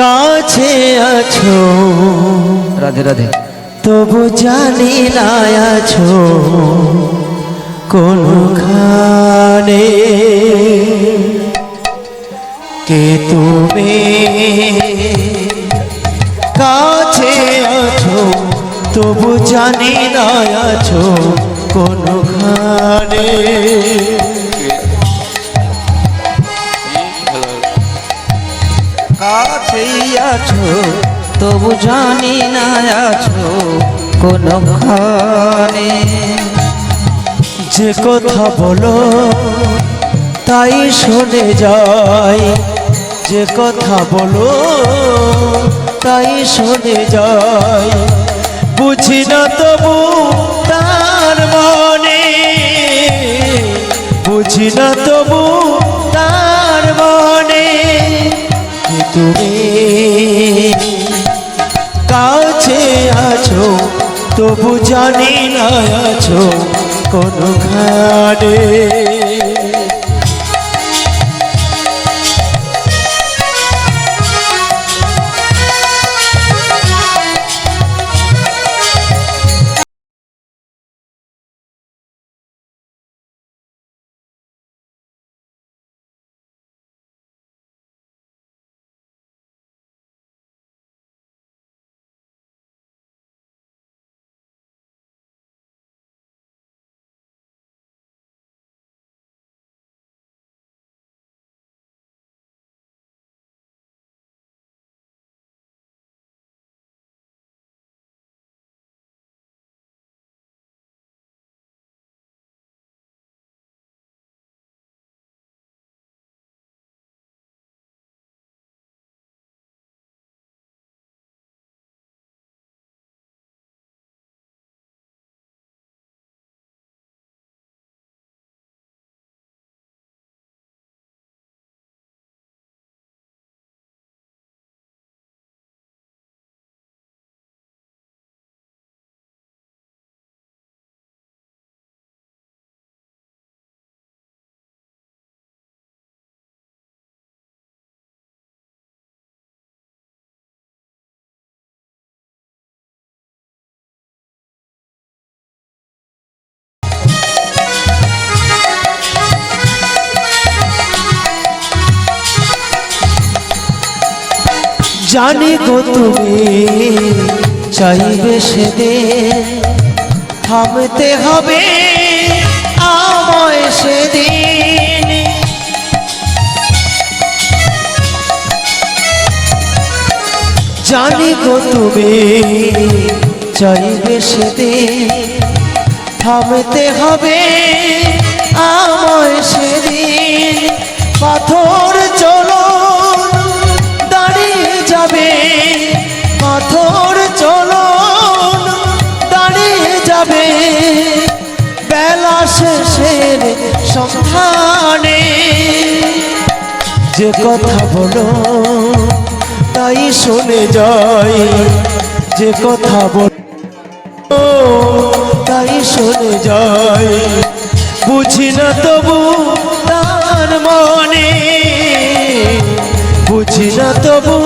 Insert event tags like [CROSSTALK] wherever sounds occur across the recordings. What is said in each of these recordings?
কাছে আছো। রাধে রাধে। তবু জানি না আছো কোনখানে। কে তুমি? কাছে আছো। তবু জানি না আছো কোনখানে। আছো, তবু জানি না আছো কোনখানে যে কথা বলো, তাই শুনে যাই। যে কথা বলো, তাই শুনে যাই। বুঝি না তবু তার মনে। বুঝি না তবু তার মনে। তুমি কাছে আছো তবু জানি না আছো কোনো ঘাড়ে জানি গো তুমি, চাইবে সেদিন থামতে হবে আমায় সেদিন। জানি গো তুমি, চাইবে সেদিন থামতে হবে আমায় সেদিন। যে কথা বলো, তাই শুনে যাই। যে কথা বলো, তাই শুনে যাই। বুঝি না তবু তার মনে, বুঝি না তবু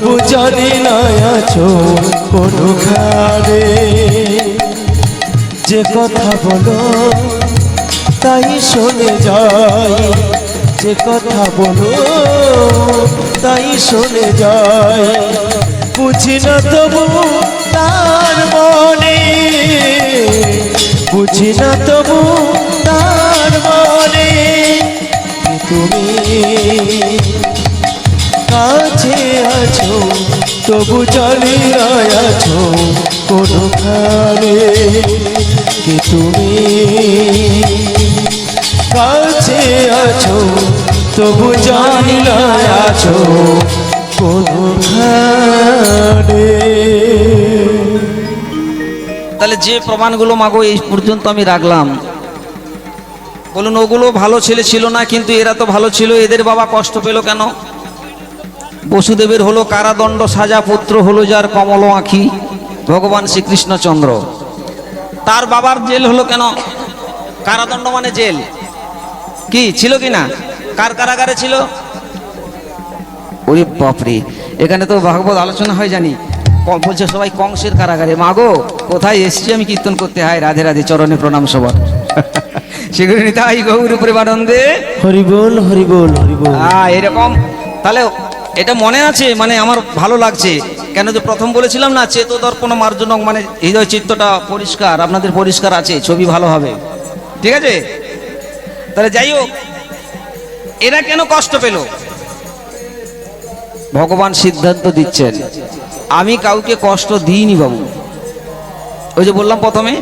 তবু জানি না আছো কোনখানে যে কথা বলো তাই শুনে যাই। যে কথা বলো তাই শুনে যাই। বুঝি না তবু তার মনে, বুঝি না তবু তার মনে তুমি কাছে আছো, তবু না আছো কোনখানে কি তুমি? কাছে আছো, তবু জানি আছো কোনখানে তাহলে যে প্রমাণগুলো মাগো, এই পর্যন্ত আমি রাখলাম। বলুন, ওগুলো ভালো ছেলে ছিল না, কিন্তু এরা তো ভালো ছিল, এদের বাবা কষ্ট পেল কেন? বসুদেবের হলো কারাদণ্ড সাজা পুত্র হলো যার কমল আঁখি ভগবান শ্রীকৃষ্ণচন্দ্র তার বাবার জেল হলো কেন? কারাদণ্ড মানে জেল। কি ছিল কি না? কার কারাগারে ছিল? ওরে বাপরে এখানে তো ভাগবত আলোচনা হয় জানি। বলছে সবাই কংসের কারাগারে। মাগো কোথায় এসছি আমি কীর্তন করতে? হয় রাধে রাধে চরণে প্রণাম সবার। [LAUGHS] সেগুলো হয় গৌর প্রেমানন্দে। হরিবোল হরিবোল হরিবোল। হ্যাঁ এরকম। তাহলে এটা মনে আছে? মানে আমার ভালো লাগছে। কেন যে প্রথম বলেছিলাম না চেত দর্পণ মার্জন মানে হৃদয় চিত্তটা পরিষ্কার, আপনাদের পরিষ্কার আছে, ছবি ভালো হবে। ঠিক আছে? তাহলে যাই হোক, এরা কেন কষ্ট পেল? ভগবান সিদ্ধান্ত দিচ্ছেন, আমি কাউকে কষ্ট দিইনি বাবু। ওই যে বললাম প্রথমে,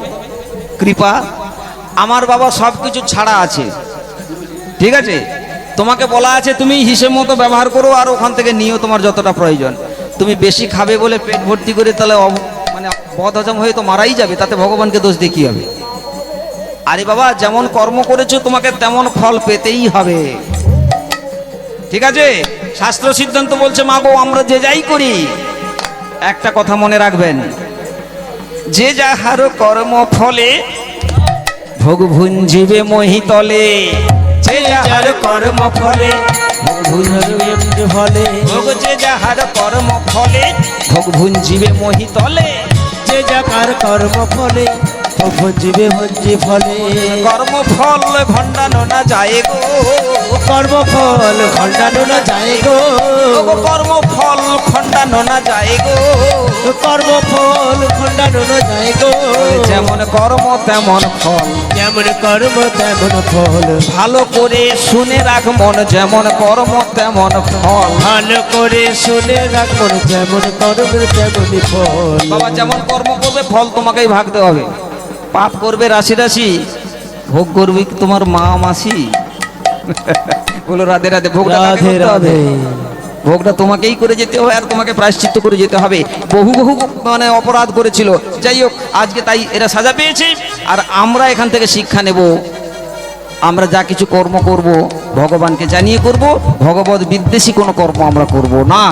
কৃপা, আমার বাবা সব কিছু ছাড়া আছে। ঠিক আছে? তোমাকে বলা আছে, তুমি হিসেব মতো ব্যবহার করো আর ওখান থেকে নিয়েও তোমার যতটা প্রয়োজন। তুমি বেশি খাবে বলে পেট ভর্তি করে তাহলে মানে বদ হজম হয়ে তো মারাই যাবে, তাতে ভগবানকে দোষ দিয়ে কি হবে? আরে বাবা, যেমন কর্ম করেছ, তোমাকে তেমন ফল পেতেই হবে। ঠিক আছে? শাস্ত্র সিদ্ধান্ত বলছে, মা গো, আমরা যে যাই করি। একটা কথা মনে রাখবেন, যে যাহার কর্ম ফলে ভোগ ভুঞ্জিবে মহিতলে যে যাহার কর্ম ফলে ভোগ ভুঞ্জিবে ফলে। ভোগ যে যাহার কর্ম ফলে ভোগ ভুঞ্জিবে মহিতলে যে যাকার কর্ম ফলে ভঞ্জিবে ভঞ্জি ফলে। কর্ম ফল ভণ্ডানো না যায় গো। কর্ম ফল খণ্ডানো না যায় গো। কর্ম ফল খণ্ডানো না যায় গো। কর্ম ফল খণ্ডানো না যায় গো। যেমন কর্ম তেমন ফল। যেমন কর্ম তেমন ফল। ভালো করে শুনে রাখ মন যেমন কর্ম তেমন ফল। ভালো করে শুনে রাখব যেমন কর্ম তেমনই ফল। বাবা যেমন কর্ম করবে ফল তোমাকেই ভাগতে হবে। পাপ করবে রাশি রাশি ভোগ করবে তোমার মা মাসি? বলো রাধে রাধে ভোগটা কাকে রাধে রাধে। ভোগটা তোমাকেই করে যেতে হবে আর তোমাকে প্রায়শ্চিত্ত করে যেতে হবে। বহু বহু মানে অপরাধ করেছিল। যাই হোক আজকে তাই এরা সাজা পেয়েছে। আর আমরা এখান থেকে শিক্ষা নেব। আমরা যা কিছু কর্ম করব, ভগবানকে জানিয়ে করব, ভগবত বিদ্বেষী কোনো কর্ম আমরা করব না।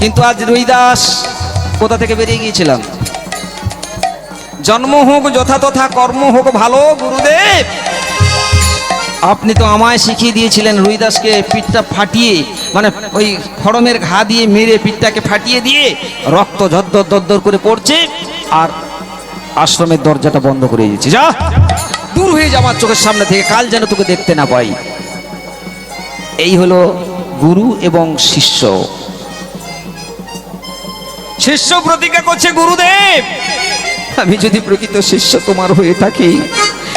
কিন্তু আজ রুইদাস কোথা থেকে বেরিয়ে গিয়েছিলাম? জন্ম হোক যথাতথা কর্ম হোক ভালো, গুরুদেব। আপনি তো আমায় শিখিয়ে দিয়েছিলেন রুইদাসকে পিঠটা ফাটিয়ে মানে ওই খড়মের ঘা দিয়ে মেরে পিঠটাকে ফাটিয়ে দিয়ে রক্ত ঝদ্দর দরদর করে পড়ছে। আর আশ্রমের দরজাটা বন্ধ করে দিয়েছি। যা। দূর হয়ে যা আমার চোখের সামনে থেকে, কাল যেন তোকে দেখতে না পাই। এই হলো গুরু এবং শিষ্য। শিষ্য প্রতিজ্ঞা করছে গুরুদেব। আমি যদি প্রকৃত শিষ্য তোমার হয়ে থাকি,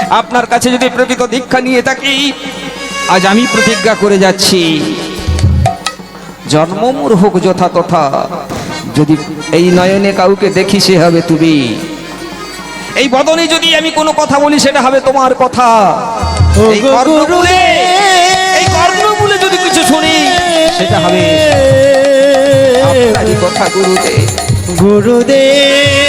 আপনার কাছে যদি প্রকৃত দীক্ষা নিয়ে থাকি, আজ আমি প্রতিজ্ঞা করে যাচ্ছি। জন্মমূর হোক যথা তথা যদি এই নয়নে কাউকে দেখি সে হবে তুমি। এই বদনে যদি আমি কোনো কথা বলি সেটা হবে তোমার কথা। এই কর্ণমূলে এই কর্ণমূলে যদি কিছু শুনি সেটা হবে আপনারই কথা গুরুদেব। গুরুদেব।